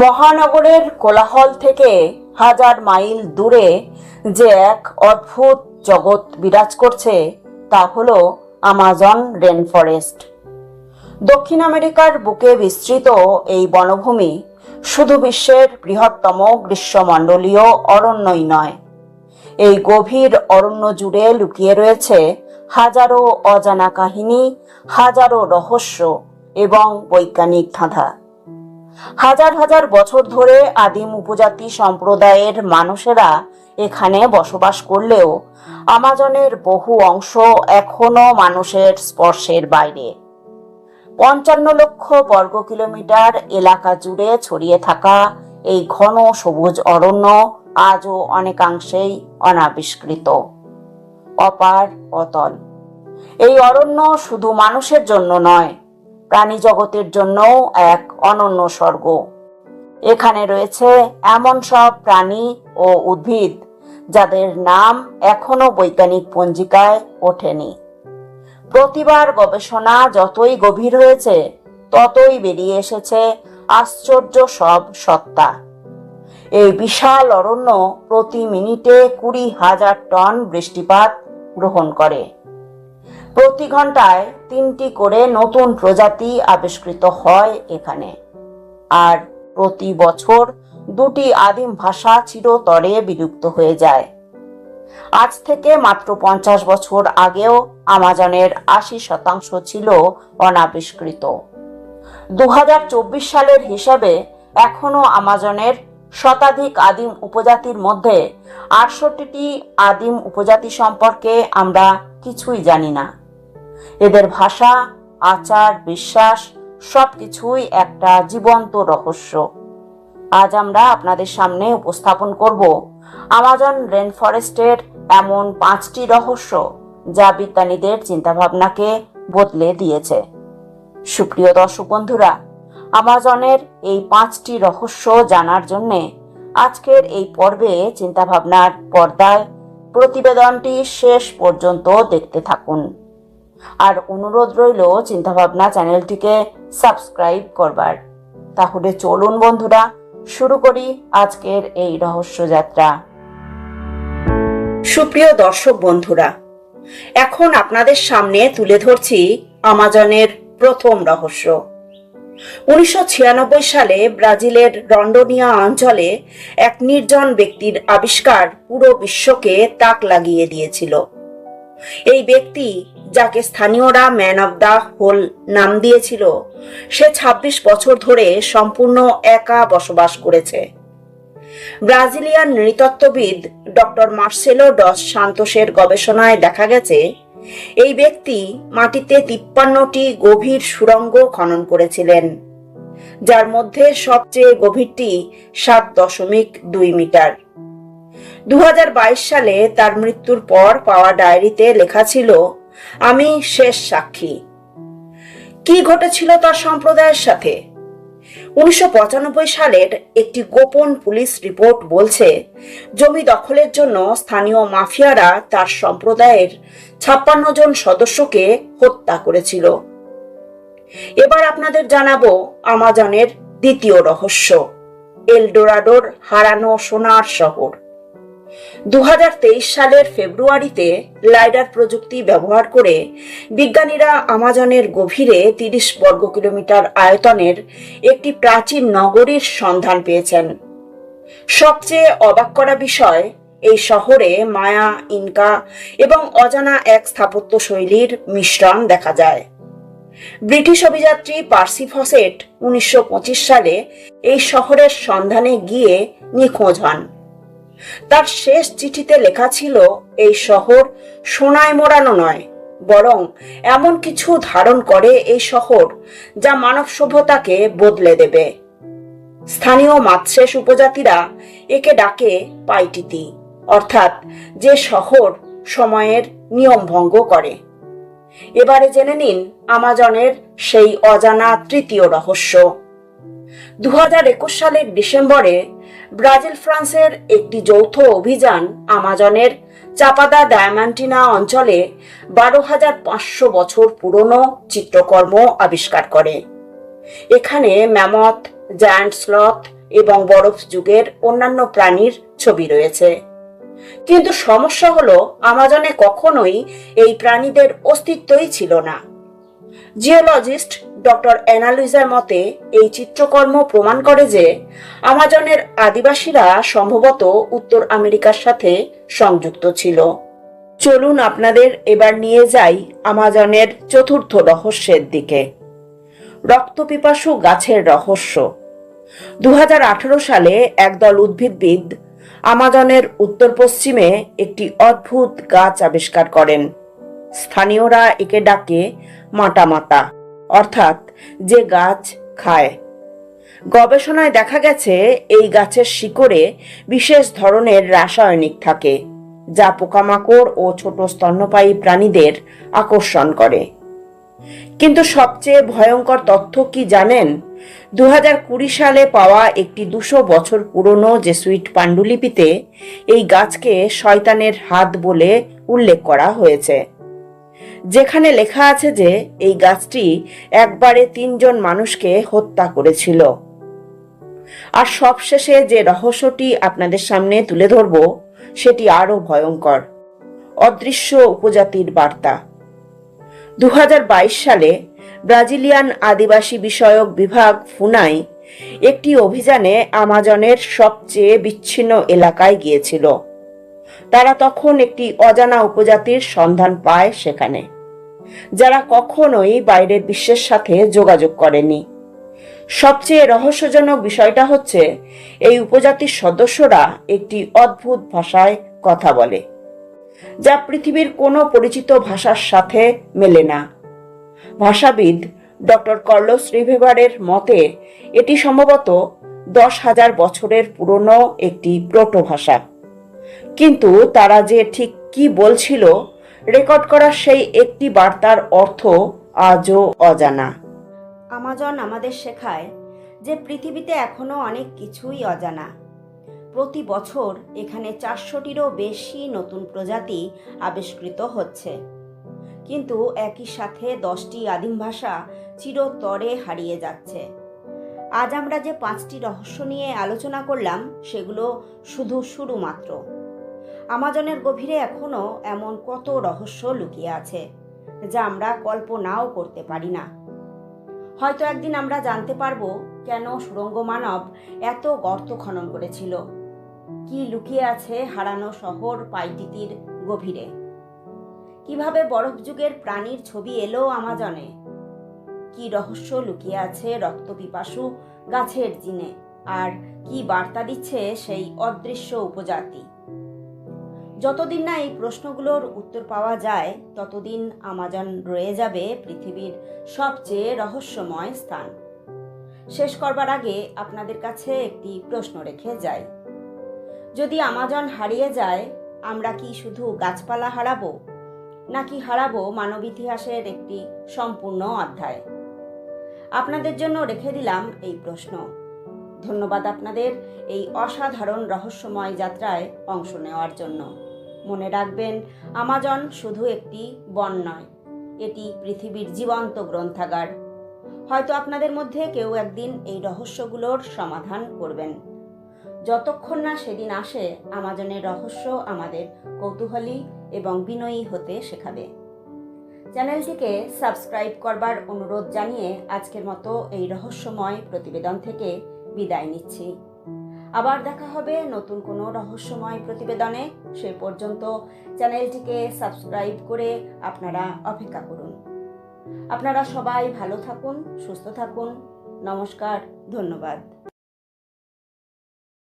মহানগরের কোলাহল থেকে হাজার মাইল দূরে যে এক অদ্ভুত জগৎ বিরাজ করছে, তা হলো আমাজন রেন ফরেস্ট দক্ষিণ আমেরিকার বুকে বিস্তৃত এই বনভূমি শুধু বিশ্বের বৃহত্তম গ্রীষ্মমণ্ডলীয় অরণ্যই নয়, এই গভীর অরণ্য জুড়ে লুকিয়ে রয়েছে হাজারো অজানা কাহিনী, হাজারো রহস্য এবং বৈজ্ঞানিক ধাঁধা। হাজার হাজার বছর ধরে আদিম উপজাতি সম্প্রদায়ের মানুষেরা এখানে বসবাস করলেও আমাজনের বহু অংশ এখনও মানুষের স্পর্শের বাইরে। পঞ্চান্ন লক্ষ বর্গ কিলোমিটার এলাকা জুড়ে ছড়িয়ে থাকা এই ঘন সবুজ অরণ্য আজও অনেকাংশেই অনাবিষ্কৃত। অপার, অতল। এই অরণ্য শুধু মানুষের জন্য নয় প্রাণী জগতের জন্যও এক অনন্য স্বর্গ। এখানে রয়েছে এমন সব প্রাণী ও উদ্ভিদ, যাদের নাম এখনও বৈজ্ঞানিক পঞ্জিকায় ওঠেনি। প্রতিবার গবেষণা যতই গভীর হয়েছে, ততই বেরিয়ে এসেছে আশ্চর্য সব সত্তা। এই বিশাল অরণ্য প্রতি মিনিটে কুড়ি হাজার টন বৃষ্টিপাত গ্রহণ করে। প্রতি ঘন্টায় তিনটি করে নতুন প্রজাতি আবিষ্কৃত হয় এখানে। আর প্রতি বছর দুটি আদিম ভাষা চিরতরে বিলুপ্ত হয়ে যায়। আজ থেকে মাত্র পঞ্চাশ বছর আগেও আমাজনের আশি শতাংশ ছিল অনাবিষ্কৃত। দু হাজার চব্বিশ সালের হিসাবে এখনও আমাজনের শতাধিক আদিম উপজাতির মধ্যে আটষট্টিটি আদিম উপজাতি সম্পর্কে আমরা কিছুই জানি না। এদের ভাষা, আচার, বিশ্বাস, সবকিছুই একটা জীবন্ত রহস্য। আজ আমরা আপনাদের সামনে উপস্থাপন করব আমাজন রেন ফরেস্টের এমন পাঁচটি রহস্য যা বিজ্ঞানীদের চিন্তাভাবনাকে বদলে দিয়েছে। সুপ্রিয় দর্শক বন্ধুরা, আমাজনের এই পাঁচটি রহস্য জানার জন্য আজকের এই পর্বে চিন্তাভাবনার পর্দায় প্রতিবেদনটি শেষ পর্যন্ত দেখতে থাকুন। আর অনুরোধ রইল চিন্তাভাবনা চ্যানেলটিকে সাবস্ক্রাইব করবার। তাহলে চলুন বন্ধুরা, শুরু করি আজকের এই রহস্য যাত্রা। সুপ্রিয় দর্শক বন্ধুরা, এখন আপনাদের সামনে তুলে ধরছি আমাজনের প্রথম রহস্য। উনিশশো ছিয়ানব্বই সালে ব্রাজিলের রন্ডোনিয়া অঞ্চলে এক নির্জন ব্যক্তির আবিষ্কার পুরো বিশ্বকে তাক লাগিয়ে দিয়েছিল। এই ব্যক্তি যাকে স্থানীয়রা ম্যান অব দ্য হোল নাম দিয়েছিল, সে ২৬ বছর ধরে সম্পূর্ণ একা বসবাস করেছে। ব্রাজিলিয়ান নৃতত্ত্ববিদ ডক্টর মার্সেলো ডস সান্তোসের গবেষণায় দেখা গেছে, এই ব্যক্তি মাটিতে তিপ্পান্নটি গভীর সুড়ঙ্গ খনন করেছিলেন, যার মধ্যে সবচেয়ে গভীরটি সাত দশমিক দুই মিটার। দু হাজার বাইশ সালে তার মৃত্যুর পর পাওয়া ডায়েরিতে লেখা ছিল, আমি শেষ সাক্ষী। কি ঘটেছিল তার সম্প্রদায়ের সাথে? উনিশশো পঁচানব্বই সালের একটি গোপন পুলিশ রিপোর্ট বলছে, জমি দখলের জন্য স্থানীয় মাফিয়ারা তার সম্প্রদায়ের ছাপ্পান্ন জন সদস্যকে হত্যা করেছিল। এবার আপনাদের জানাব আমাজনের দ্বিতীয় রহস্য, এলডোরাডোর হারানো সোনার শহর। দু হাজার তেইশ সালের ফেব্রুয়ারিতে লাইডার প্রযুক্তি ব্যবহার করে বিজ্ঞানীরা আমাজনের গভীরে তিরিশ বর্গ কিলোমিটার আয়তনের একটি প্রাচীন নগরীর সন্ধান পেয়েছেন। সবচেয়ে অবাক করা বিষয়, এই শহরে মায়া, ইনকা এবং অজানা এক স্থাপত্য শৈলীর মিশ্রণ দেখা যায়। ব্রিটিশ অভিযাত্রী পার্সি ফসেট উনিশশো পঁচিশ সালে এই শহরের সন্ধানে গিয়ে নিখোঁজ হন। তার শেষ চিঠিতে লেখা ছিল, এই শহর সোনায় মোড়ানো নয়, বরং এমন কিছু ধারণ করে এই শহর যা মানব সভ্যতাকে বদলে দেবে। স্থানীয় মাতশেষ উপজাতিরা একে ডাকে পাইটিতি, অর্থাৎ যে শহর সময়ের নিয়ম ভঙ্গ করে। এবারে জেনে নিন আমাজনের সেই অজানা তৃতীয় রহস্য। দু সালের ডিসেম্বরে ব্রাজিল ফ্রান্সের একটি যৌথ অভিযান আমাজনের চাপাদা ডায়ামান্টিনা অঞ্চলে বারো হাজার পাঁচশো বছর পুরনো চিত্রকর্ম আবিষ্কার করে। এখানে ম্যামথ, জায়ান্ট স্লথ এবং বরফ যুগের অন্যান্য প্রাণীর ছবি রয়েছে। কিন্তু সমস্যা হলো, আমাজনে কখনোই এই প্রাণীদের অস্তিত্বই ছিল না। জিওলজিস্ট ডক্টর অ্যানালুইজার মতে, এই চিত্রকর্ম প্রমাণ করে যে আমাজনের আদিবাসীরা সম্ভবত উত্তর আমেরিকার সাথে সংযুক্ত ছিল। চলুন আপনাদের এবার নিয়ে যাই আমাজনের চতুর্থ রহস্যের দিকে। রক্তপিপাসু গাছের রহস্য। দু হাজার আঠারো সালে একদল উদ্ভিদবিদ আমাজনের উত্তর পশ্চিমে একটি অদ্ভুত গাছ আবিষ্কার করেন। স্থানীয়রা একে ডাকে মাটামাতা অর্থাৎ যে গাছ খায়। গবেষণায় দেখা গেছে, এই গাছের শিকড়ে বিশেষ ধরনের রাসায়নিক থাকে, যা পোকামাকড় ও ছোট স্তন্যপায়ী প্রাণীদের আকর্ষণ করে। কিন্তু সবচেয়ে ভয়ঙ্কর তথ্য কি জানেন? দু সালে পাওয়া একটি দুশো বছর পুরনো জেসুইট পাণ্ডুলিপিতে এই গাছকে শয়তানের হাত বলে উল্লেখ করা হয়েছে। যেখানে লেখা আছে যে এই গাছটি একবারে তিনজন মানুষকে হত্যা করেছিল। আর সবশেষে যে রহস্যটি আপনাদের সামনে তুলে ধরব, সেটি আরও ভয়ঙ্কর। অদৃশ্য উপজাতির বার্তা। দু হাজার বাইশ সালে ব্রাজিলিয়ান আদিবাসী বিষয়ক বিভাগ ফুনাই একটি অভিযানে আমাজনের সবচেয়ে বিচ্ছিন্ন এলাকায় গিয়েছিল। তারা তখন একটি অজানা উপজাতির সন্ধান পায় সেখানে, যারা কখনোই বাইরের বিশ্বের সাথে যোগাযোগ করেনি। সবচেয়ে রহস্যজনক বিষয়টা হচ্ছে, এই উপজাতির সদস্যরা একটি অদ্ভুত ভাষায় কথা বলে, যা পৃথিবীর কোনো পরিচিত ভাষার সাথে মেলে না। ভাষাবিদ ডক্টর কর্লোস রিভেভারের মতে, এটি সম্ভবত দশ হাজার বছরের পুরনো একটি প্রোটো ভাষা কিন্তু তারা যে ঠিক কি বলছিল, রেকর্ড করা সেই একটি বার্তার অর্থ আজও অজানা। আমাজন আমাদের শেখায় যে পৃথিবীতে এখনও অনেক কিছুই অজানা। প্রতি বছর এখানে চারশোটিরও বেশি নতুন প্রজাতি আবিষ্কৃত হচ্ছে। কিন্তু একই সাথে দশটি আদিম ভাষা চিরতরে হারিয়ে যাচ্ছে। আজ আমরা যে পাঁচটি রহস্য নিয়ে আলোচনা করলাম, সেগুলো শুধু শুরু মাত্র আমাজনের গভীরে এখনও এমন কত রহস্য লুকিয়ে আছে, যা আমরা কল্পনাও করতে পারি না। হয়তো একদিন আমরা জানতে পারব কেন সুরঙ্গ মানব এত গর্ত খনন করেছিল। কি লুকিয়ে আছে হারানো শহর পাইটিতির গভীরে? কীভাবে বরফ যুগের প্রাণীর ছবি এলো আমাজনে? কি রহস্য লুকিয়ে আছে রক্তপিপাসু গাছের জিনে? আর কি বার্তা দিচ্ছে সেই অদৃশ্য উপজাতি? যতদিন না এই প্রশ্নগুলোর উত্তর পাওয়া যায়, ততদিন আমাজন রয়ে যাবে পৃথিবীর সবচেয়ে রহস্যময় স্থান। শেষ করবার আগে আপনাদের কাছে একটি প্রশ্ন রেখে যাই। যদি আমাজন হারিয়ে যায়, আমরা কি শুধু গাছপালা হারাবো, নাকি হারাবো মানব ইতিহাসের একটি সম্পূর্ণ অধ্যায়? আপনাদের জন্য রেখে দিলাম এই প্রশ্ন। ধন্যবাদ আপনাদের এই অসাধারণ রহস্যময় যাত্রায় অংশ নেওয়ার জন্য। মনে রাখবেন, আমাজন শুধু একটি বন নয়, এটি পৃথিবীর জীবন্ত গ্রন্থাগার। হয়তো আপনাদের মধ্যে কেউ একদিন এই রহস্যগুলোর সমাধান করবেন। যতক্ষণ না সেদিন আসে, আমাজনের রহস্য আমাদের কৌতূহলী এবং বিনয়ী হতে শেখাবে। চ্যানেলটিকে সাবস্ক্রাইব করবার অনুরোধ জানিয়ে আজকের মতো এই রহস্যময় প্রতিবেদন থেকে বিদায় নিচ্ছি। আবার দেখা হবে নতুন কোনো রহস্যময় প্রতিবেদনে। সেই পর্যন্ত চ্যানেলটিকে সাবস্ক্রাইব করে আপনারা অপেক্ষা করুন। আপনারা সবাই ভালো থাকুন, সুস্থ থাকুন। নমস্কার, ধন্যবাদ।